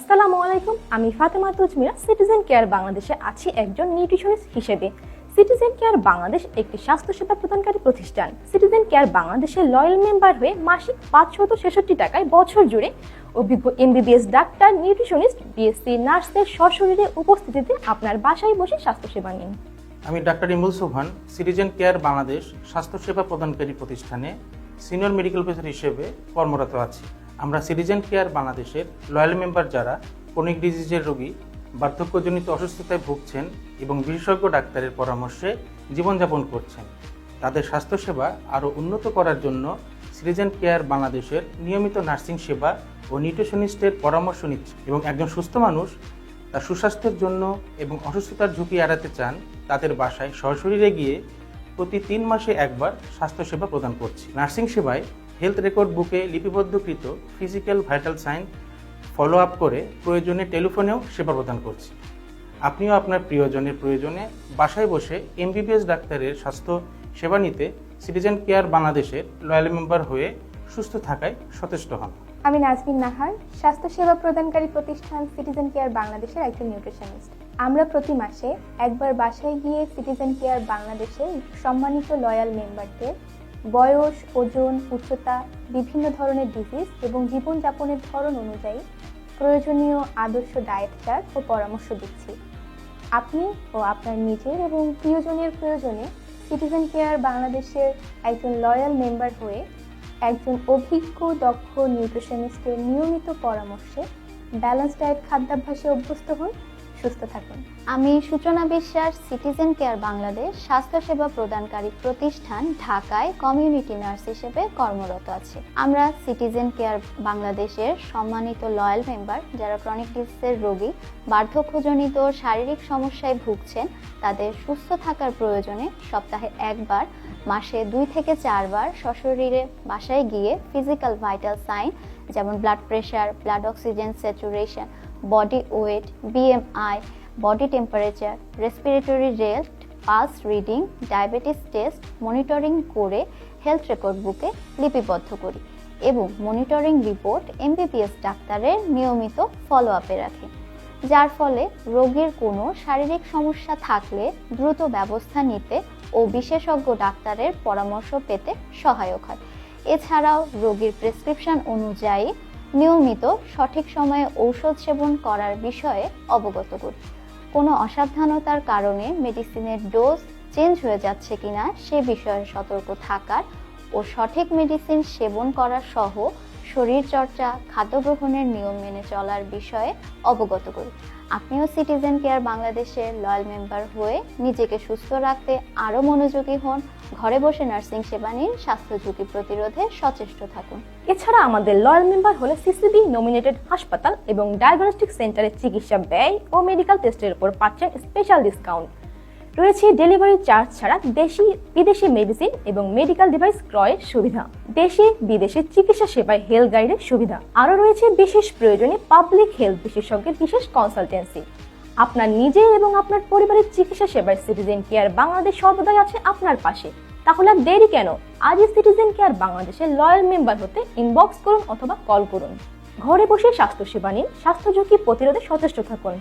আসসালামু আলাইকুম, আমি ফাতেমা তুজমিরা সিটিজেন কেয়ার বাংলাদেশে আছি একজন নিউট্রিশনিস্ট হিসেবে। সিটিজেন কেয়ার বাংলাদেশ একটি স্বাস্থ্যসেবা প্রদানকারী প্রতিষ্ঠান। সিটিজেন কেয়ার বাংলাদেশের লয়াল মেম্বার হয়ে মাসিক পাঁচশত ছেষট্টি টাকায় বছর জুড়ে অভিজ্ঞ এমবিবিএস ডাক্তার নিউট্রিশনিস্ট বিএসসি নার্সদের সশরীরে উপস্থিতিতে আপনার বাসায় বসে স্বাস্থ্যসেবা নিন। আমি doctor Imul Sohan citizen care Bangladesh স্বাস্থ্যসেবা প্রদানকারী প্রতিষ্ঠানে সিনিয়র মেডিকেল অফিসার হিসেবে কর্মরত আছি। আমরা সিটিজেন কেয়ার বাংলাদেশের লয়াল মেম্বার যারা ক্রনিক ডিজিজের রোগী, বার্ধক্যজনিত অসুস্থতায় ভুগছেন এবং বিশেষজ্ঞ ডাক্তারের পরামর্শে জীবনযাপন করছেন। তাদের স্বাস্থ্যসেবা আরও উন্নত করার জন্য সিটিজেন কেয়ার বাংলাদেশের নিয়মিত নার্সিং সেবা ও নিউট্রিশনিস্টের পরামর্শ নিচ্ছে এবং একজন সুস্থ মানুষ তার সুস্বাস্থ্যের জন্য এবং অসুস্থতার ঝুঁকি এড়াতে চান, তাদের বাসায় সশরীরে গিয়ে প্রতি তিন মাসে একবার স্বাস্থ্যসেবা প্রদান করছি। নার্সিং সেবায় হেলথ রেকর্ড বুকে লিপিবদ্ধকৃত physical vital sign follow up করে প্রয়োজনে টেলিফোনেও সেবা প্রদান করছি। আপনিও আপনার প্রিয়জনের প্রয়োজনে বাসায় বসে এমবিবিএস ডাক্তারের স্বাস্থ্য সেবা নিতে সিটিজেন কেয়ার বাংলাদেশের লয়াল মেম্বার হয়ে সুস্থ থাকায় সচেষ্ট হন। আমি নাজমিন নাহার স্বাস্থ্যসেবা প্রদানকারী প্রতিষ্ঠান সিটিজেন কেয়ার বাংলাদেশের একজন নিউট্রিশনিস্ট আমরা প্রতি মাসে একবার বাসায় গিয়ে সিটিজেন কেয়ার বাংলাদেশের সম্মানিত লয়াল মেম্বারদের বয়স, ওজন, উচ্চতা, বিভিন্ন ধরনের ডিজিজ এবং জীবনযাপনের ধরন অনুযায়ী প্রয়োজনীয় আদর্শ ডায়েট চার্ট ও পরামর্শ দিচ্ছি। আপনি ও আপনার নিজের এবং প্রিয়জনের প্রয়োজনে সিটিজেন কেয়ার বাংলাদেশের একজন লয়াল মেম্বার হয়ে একজন অভিজ্ঞ, দক্ষ নিউট্রিশনিস্টের নিয়মিত পরামর্শে ব্যালেন্স ডায়েট খাদ্যাভ্যাসে অভ্যস্ত হন। সুস্থ থাকুন। আমি সূচনা বিশ্বাস, সিটিজেন কেয়ার বাংলাদেশ, স্বাস্থ্যসেবা প্রদানকারী প্রতিষ্ঠান ঢাকায় কমিউনিটি নার্স হিসেবে কর্মরত আছি। আমরা সিটিজেন কেয়ার বাংলাদেশের সম্মানিত লয়াল মেম্বার যারা ক্রনিক ডিজিজের রোগী, বার্ধক্যজনিত শারীরিক সমস্যায় ভুগছেন, তাদের সুস্থ থাকার প্রয়োজনে সপ্তাহে একবার, মাসে দুই থেকে চারবার সশরীরে বাসায় গিয়ে ফিজিক্যাল ভাইটাল সাইন যেমন blood pressure blood oxygen saturation body weight BMI body temperature respiratory rate pulse reading diabetes test monitoring করে হেলথ রেকর্ড বুকে লিপিবদ্ধ করি এবং মনিটরিং রিপোর্ট এমবিবিএস ডাক্তারের নিয়মিত ফলো আপে রাখি। যার ফলে রোগীর কোনো শারীরিক সমস্যা থাকলে দ্রুত ব্যবস্থা নিতে ও বিশেষজ্ঞ ডাক্তারের পরামর্শ পেতে সহায়ক হয়। এছাড়াও রোগীর প্রেসক্রিপশন অনুযায়ী নিয়মিত সঠিক সময়ে ঔষধ সেবন করার বিষয়ে অবগত করি কোনো অসাবধানতার কারণে মেডিসিনের ডোজ চেঞ্জ হয়ে যাচ্ছে কিনা সে বিষয়ে সতর্ক থাকার ও সঠিক মেডিসিন সেবন করা সহ শরীরচর্চা খাদ্য গ্রহণের নিয়ম মেনে চলার বিষয়ে অবগত করি আপনিও সিটিজেন কেয়ার বাংলাদেশের লয়াল মেম্বার হয়ে নিজেকে সুস্থ রাখতে আরও মনোযোগী হন, ঘরে বসে নার্সিং সেবা নিন, স্বাস্থ্য ঝুঁকি প্রতিরোধে সচেষ্ট থাকুন। এছাড়া আমাদের লয়াল মেম্বার হলে সিসিবি নমিনেটেড হাসপাতাল এবং ডায়াগনস্টিক সেন্টারের চিকিৎসা ব্যয় ও মেডিকেল টেস্টের উপর পাচ্ছেন স্পেশাল ডিসকাউন্ট রয়েছে ডেলিভারি চার্জ ছাড়া দেশি, বিদেশি মেডিসিন এবং মেডিকেল ডিভাইস ক্রয়ের সুবিধা। দেশে, বিদেশে চিকিৎসা সেবায় হেলথ গাইডের সুবিধা। আরও রয়েছে বিশেষ প্রয়োজনে পাবলিক হেলথ বিশেষজ্ঞের বিশেষ কনসালটেন্সি আপনার নিজের এবং আপনার পরিবারের চিকিৎসা সেবায় সিটিজেন কেয়ার বাংলাদেশ সর্বদাই আছে আপনার পাশে। তাহলে দেরি কেন? আজই সিটিজেন কেয়ার বাংলাদেশের লয়াল মেম্বার হতে ইনবক্স করুন অথবা কল করুন। ঘরে বসে স্বাস্থ্যসেবা নিন, স্বাস্থ্য ঝুঁকি প্রতিরোধে সচেষ্ট থাকুন।